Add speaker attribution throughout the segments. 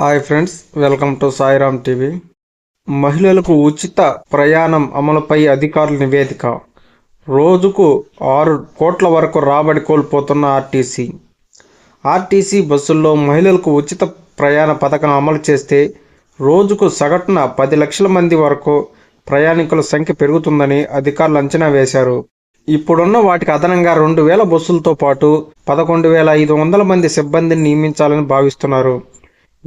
Speaker 1: Hi friends welcome to Sairam TV మహిళలకు ఉచిత ప్రయాణం అమలుపై అధికారుల నివేదిక. రోజుకు ఆరు కోట్ల వరకు రాబడి కోల్పోతున్న ఆర్టీసీ. ఆర్టీసీ బస్సుల్లో మహిళలకు ఉచిత ప్రయాణ పథకం అమలు చేస్తే రోజుకు సగటున పది లక్షల మంది వరకు ప్రయాణికుల సంఖ్య పెరుగుతుందని అధికారులు అంచనా వేశారు. ఇప్పుడున్న వాటికి అదనంగా రెండు వేల బస్సులతో పాటు పదకొండు వేల ఐదు వందల మంది సిబ్బందిని నియమించాలని భావిస్తున్నారు.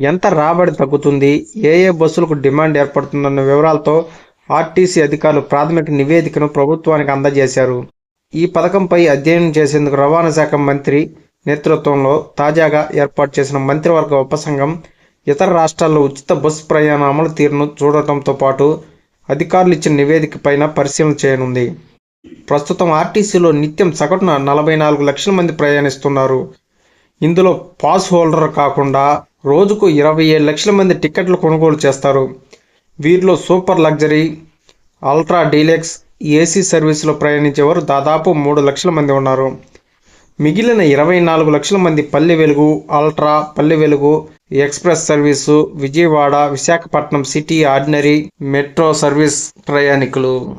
Speaker 1: ఎంత రాబడి తగ్గుతుంది ఏ ఏ బస్సులకు డిమాండ్ ఏర్పడుతుందన్న వివరాలతో ఆర్టీసీ అధికారులు ప్రాథమిక నివేదికను ప్రభుత్వానికి అందజేశారు. ఈ పథకంపై అధ్యయనం చేసేందుకు రవాణా శాఖ మంత్రి నేతృత్వంలో తాజాగా ఏర్పాటు చేసిన మంత్రివర్గ ఉపసంఘం ఇతర రాష్ట్రాల్లో ఉచిత బస్సు ప్రయాణ అమలు తీరును చూడటంతో పాటు అధికారులు ఇచ్చిన నివేదిక పైన పరిశీలన చేయనుంది. ప్రస్తుతం ఆర్టీసీలో నిత్యం సగటున నలభై నాలుగు లక్షల మంది ప్రయాణిస్తున్నారు. ఇందులో పాస్ హోల్డర్ కాకుండా రోజుకు ఇరవై ఏడు లక్షల మంది టికెట్లు కొనుగోలు చేస్తారు. వీరిలో super luxury ultra deluxe AC సర్వీసులో ప్రయాణించేవారు దాదాపు మూడు లక్షల మంది ఉన్నారు. మిగిలిన ఇరవై నాలుగు లక్షల మంది పల్లె Velugu ultra Palle Velugu express service Vijayawada Visakhapatnam city ordinary metro service ప్రయాణికులు.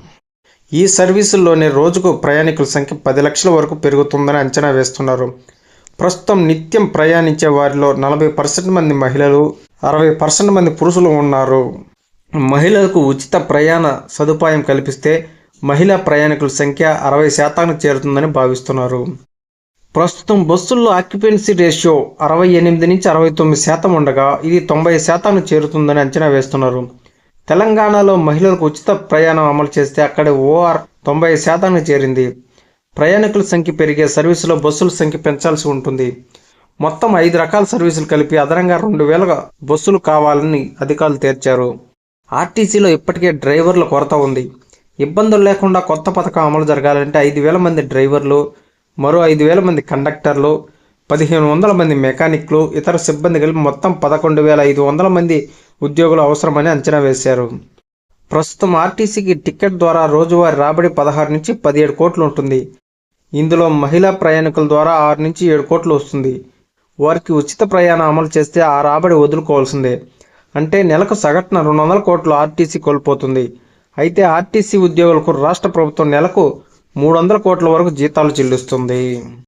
Speaker 1: ఈ సర్వీసుల్లోనే రోజుకు ప్రయాణికుల సంఖ్య పది లక్షల వరకు పెరుగుతుందని అంచనా వేస్తున్నారు. ప్రస్తుతం నిత్యం ప్రయాణించే వారిలో నలభై పర్సెంట్ మంది మహిళలు అరవై పర్సెంట్ మంది పురుషులు ఉన్నారు. మహిళలకు ఉచిత ప్రయాణ సదుపాయం కల్పిస్తే మహిళా ప్రయాణికుల సంఖ్య అరవై శాతానికి చేరుతుందని భావిస్తున్నారు. ప్రస్తుతం బస్సుల్లో ఆక్యుపెన్సీ రేషియో అరవై ఎనిమిది నుంచి అరవై తొమ్మిది శాతం ఉండగా ఇది తొంభై శాతానికి చేరుతుందని అంచనా వేస్తున్నారు. తెలంగాణలో మహిళలకు ఉచిత ప్రయాణం అమలు చేస్తే అక్కడ ఓఆర్ తొంభై శాతానికి చేరింది. ప్రయాణికుల సంఖ్య పెరిగే సర్వీసులో బస్సుల సంఖ్య పెంచాల్సి ఉంటుంది. మొత్తం ఐదు రకాల సర్వీసులు కలిపి అదనంగా రెండు వేల బస్సులు కావాలని అధికారులు తీర్చారు ఆర్టీసీలో ఇప్పటికే డ్రైవర్ల కొరత ఉంది. ఇబ్బందులు లేకుండా కొత్త పథకం అమలు జరగాలంటే ఐదు వేల మంది డ్రైవర్లు మరో ఐదు వేల మంది కండక్టర్లు పదిహేను వందల మంది మెకానిక్లు ఇతర సిబ్బంది కలిపి మొత్తం పదకొండు వేల ఐదు వందల మంది ఉద్యోగులు అవసరమని అంచనా వేశారు. ప్రస్తుతం ఆర్టీసీకి టికెట్ ద్వారా రోజువారీ రాబడి పదహారు నుంచి పదిహేడు కోట్లు ఉంటుంది. ఇందులో మహిళా ప్రయాణికుల ద్వారా ఆరు నుంచి ఏడు కోట్లు వస్తుంది. వారికి ఉచిత ప్రయాణం అమలు చేస్తే ఆ రాబడి వదులుకోవాల్సిందే. అంటే నెలకు సగటున రెండు వందల కోట్లు ఆర్టీసీ కోల్పోతుంది. అయితే ఆర్టీసీ ఉద్యోగులకు రాష్ట్ర ప్రభుత్వం నెలకు మూడు వందల కోట్ల వరకు జీతాలు చెల్లిస్తుంది.